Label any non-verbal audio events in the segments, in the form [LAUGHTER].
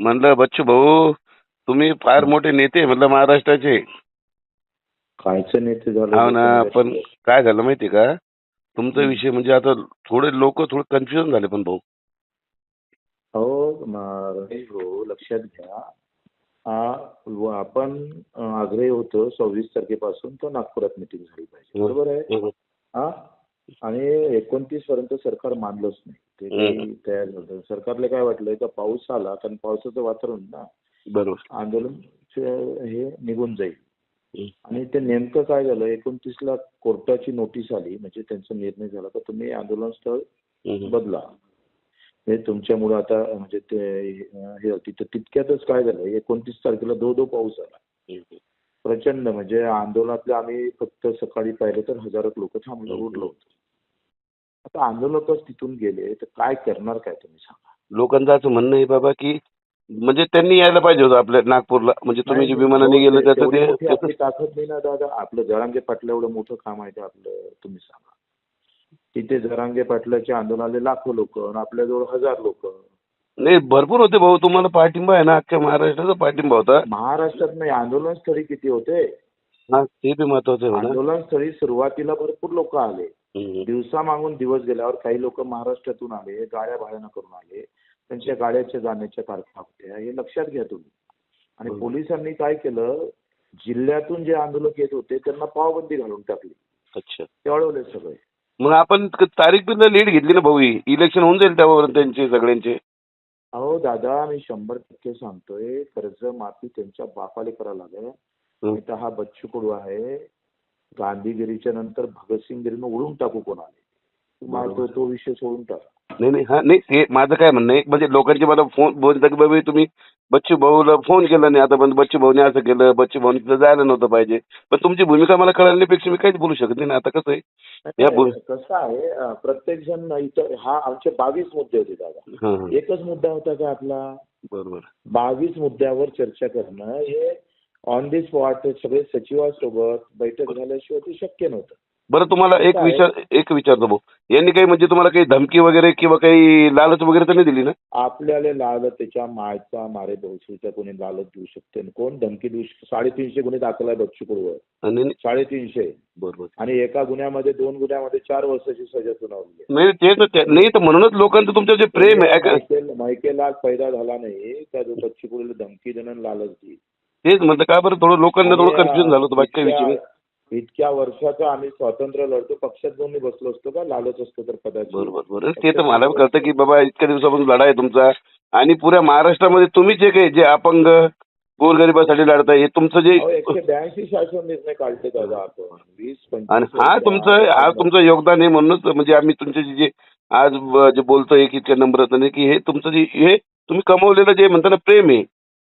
म्हणलं बच्चू भाऊ तुम्ही फार मोठे नेते म्हणलं महाराष्ट्राचे. कायचं नेते झालं हो ना पण काय झालं माहिती का? तुमचा विषय म्हणजे आता थोडे लोक थोडे कन्फ्युजन झाले पण भाऊ. हो रमेश भाऊ लक्षात घ्या. आ, व आपण अ, आग्रही होतो सव्वीस तारखेपासून तर नागपुरात मिटिंग झाली पाहिजे. बरोबर आहे. हा आणि एकोणतीस पर्यंत सरकार मानलंच नाही. ते तयार नव्हतं सरकारला काय वाटलं का पाऊस आला कारण पावसाचं वातावरण ना बरोबर. आंदोलन हे निघून जाईल. आणि ते नेमकं काय झालं एकोणतीसला कोर्टाची नोटीस आली म्हणजे त्यांचा निर्णय झाला का तुम्ही आंदोलन स्थळ. बदला. हे तुमच्यामुळे आता म्हणजे ते हे होती तर तितक्यातच काय झालं एकोणतीस तारखेला दो दो पाऊस आला. प्रचंड म्हणजे आंदोलनातले आम्ही फक्त सकाळी पाहिलं तर हजारो लोक थांबलं उरलं होतं. आता आंदोलकच तिथून गेले तर काय करणार काय तुम्ही सांगा? लोकांचं असं म्हणणं आहे बाबा की म्हणजे त्यांनी यायला पाहिजे होतं आपल्या नागपूरला. म्हणजे तुम्ही जे विमानाने गेलं त्याचं तेवढी मोठी ते ताकद नाही ना दादा. आपलं जरांगे पाटला एवढं मोठं काम आहे ते आपलं तुम्ही सांगा. तिथे जरांगे पाटलाच्या आंदोलनाले लाखो लोक आपल्याजवळ हजार लोक. नाही भरपूर होते भाऊ. तुम्हाला पाठिंबा आहे ना? अख्ख्या महाराष्ट्राचा पाठिंबा होता. महाराष्ट्रात नाही आंदोलन स्थळी किती होते? हा ते बी महत्वाचं आहे म्हणा. आंदोलन स्थळी सुरुवातीला भरपूर लोक आले. दिवसा मागून दिवस गेल्यावर काही लोक महाराष्ट्रातून आले गाड्या भाड्यानं करून आले त्यांच्या गाड्याच्या जाण्याच्या तारखा होत्या हे लक्षात घ्या तुम्ही. आणि. पोलिसांनी काय केलं जिल्ह्यातून जे आंदोलक येत होते त्यांना पावबंदी घालून टाकली. अच्छा. ते अडवले सगळे. मग आपण तारीख पण लीड घेतली ना भाऊ इलेक्शन होऊन जाईल त्यावर त्यांचे सगळ्यांचे. अहो दादा मी शंभर टक्के सांगतोय कर्ज माफी त्यांच्या बापाले करावं लागेल. हा बच्चू कडू आहे. गांधीगिरीच्या नंतर भगतसिंगगिरीनं उडून टाकू कोणाले? तो तो विषय सोडून टाका. नाही नाही हा नाही ते माझं काय म्हणणं आहे? म्हणजे लोकांचे मला फोन बोलतात की बाबा तुम्ही बच्चू भाऊला फोन केला नाही आता पण बच्चू भाऊने असं केलं बच्चू भाऊने तिथं जायला नव्हतं पाहिजे. पण तुमची भूमिका मला कळण्यापेक्षा मी काहीच बोलू शकत नाही ना. आता कसं आहे? या बोल- कसं आहे प्रत्येक जण इथं हा आमचे बावीस मुद्दे होते दादा. एकच मुद्दा होता का आपला? बरोबर. बावीस मुद्द्यावर चर्चा करणं हे ऑन दी स्पॉट सगळे सचिवासोबत बैठक झाल्याशिवाय ते शक्य नव्हतं. बरं तुम्हाला एक काय? विचार एक विचारतो भाऊ. यांनी काही म्हणजे तुम्हाला काही धमकी वगैरे किंवा काही लालच वगैरे तर नाही दिली ना? आपल्याला लाल त्याच्या मायचा मारे बहुशीचा कोणी लालच देऊ शकते आणि कोण? धमकी देऊ शकते. साडेतीनशे गुन्हे दाखल आहे कडूवर आणि साडेतीनशे. बरोबर आणि एका गुन्ह्यामध्ये दोन गुन्ह्यामध्ये चार वर्षाची सजा सुनावली आहे. नाही ते तर त्या- नाही तर म्हणूनच लोकांचं तुमचं जे प्रेम आहे ऐका- मायकेल मायकेला पैदा झाला नाही. त्या कडूला धमकी देणं आणि लालच देईल. तेच म्हणतं का बरं थोडं लोकांना थोडं कन्फ्युजन झालं होतं बाकी काही नाही. इतक्या- वर्षाचं आम्ही स्वातंत्र्य लढतो पक्षात जाऊन मी बसलो असतो का? लालच असतो तर कदाचित. बरोबर बरोबर. ते तर मला कळतं की बाबा इतक्या दिवसापासून लढा आहे तुमचा. आणि पुऱ्या महाराष्ट्रामध्ये तुम्ही जे काही जे अपंग गोरगरिबासाठी लढताय हे तुमचं जे एकशे ब्याऐंशी शासन निर्णय काढले दादा आपण. वीस आणि हा तुमचं हा तुमचं योगदान आहे म्हणूनच म्हणजे आम्ही तुमचे जे- आज जे बोलतोय की इतक्या नम्रतेने की हे तुमचं जे हे तुम्ही कमवलेलं जे म्हणता ना प्रेम आहे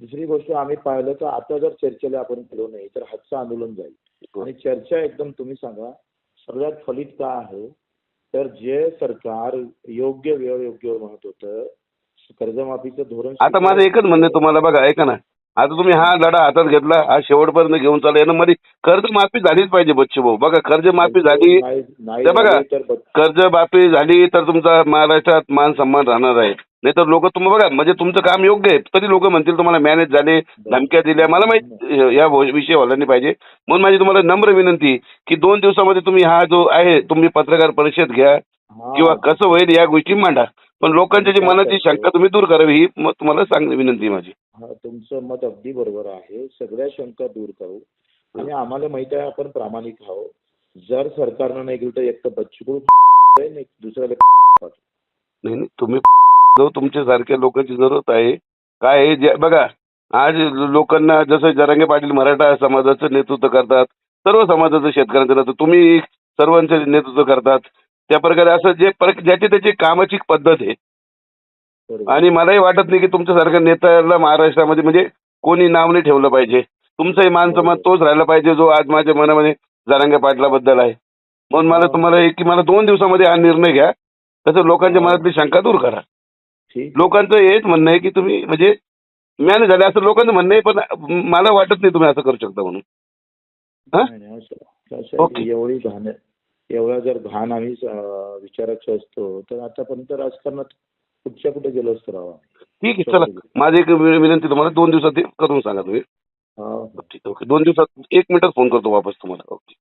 दुसरी गोष्ट आम्ही पाहिलं तर आता जर चर्चेला आपण गेलो नाही तर हातचं आंदोलन जाईल. आणि चर्चा एकदम तुम्ही सांगा सगळ्यात फलित काय आहे? तर जे सरकार योग्य वेळ योग्य म्हणत होतं कर्जमाफीचं धोरण आता माझं एकच म्हणणं तुम्हाला बघा ऐका ना. आता तुम्ही हा लढा हातात घेतला हा शेवटपर्यंत घेऊन चालला. यानं मध्ये कर्ज माफी झालीच पाहिजे बच्चू भाऊ. बघा कर्ज माफी झाली. बघा. तर बच्चू कर्ज माफी झाली तर तुमचा महाराष्ट्रात मान सन्मान राहणार आहे. नाही तर लोक तुम्ही बघा म्हणजे तुमचं काम योग्य आहे. तरी लोक म्हणतील तुम्हाला मॅनेज झाले धमक्या दिल्या. मला माहीत या विषय व्हायला नाही पाहिजे. म्हणून माझी तुम्हाला नम्र विनंती की दोन दिवसामध्ये तुम्ही हा जो आहे तुम्ही पत्रकार परिषद घ्या. किंवा कसं होईल या गोष्टी मांडा. पण लोकांची जी मनाची शंका तुम्ही दूर करावी ही मग तुम्हाला सांगली विनंती आहे माझी. हा तुमचं मत अगदी बरोबर आहे. सगळ्या शंका दूर करू. आणि आम्हाला माहीत आहे आपण प्रामाणिक आहोत. जर सरकारनं नाही केलं तर एक तर बच्चू [LAUGHS] एक दुसऱ्याला [LAUGHS] नाही नाही तुम्ही [LAUGHS] तुमच्या सारख्या लोकांची जरूरत आहे. काय जे बघा आज लोकांना जसं जरांगे पाटील मराठा समाजाचं नेतृत्व करतात सर्व समाजाचं शेतकऱ्यांचं तुम्ही सर्वांचं नेतृत्व करतात. त्या प्रकारे असं जे पर- ज्याची त्याची कामाची पद्धत आहे. आणि मलाही वाटत नाही की तुमच्यासारख्या नेत्याला महाराष्ट्रामध्ये म्हणजे कोणी नाव नाही ठेवलं पाहिजे. तुमचाही मान सन्मान तोच राहिला पाहिजे जो आज माझ्या मनामध्ये जरांगे पाटलाबद्दल आहे. म्हणून मला तुम्हाला एक की मला दोन दिवसामध्ये हा निर्णय घ्या. तसं लोकांच्या मनातली शंका दूर करा. लोकांचं हेच म्हणणं आहे की तुम्ही म्हणजे मॅनेज झाले असं लोकांचं म्हणणं आहे पण मला वाटत नाही तुम्ही असं करू शकता म्हणून. हा? ओके. एवढी एवढा जर घाण आम्ही विचारायचो असतो तर आतापर्यंत राजकारणात कुठच्या कुठे गेलो असतो राव ठीक आहे चला. माझी एक विनंती तुम्हाला दोन दिवसात करून सांगा तुम्ही. हा ठीक ओके. दोन दिवसात एक मिनिटात फोन करतो वापस तुम्हाला. ओके.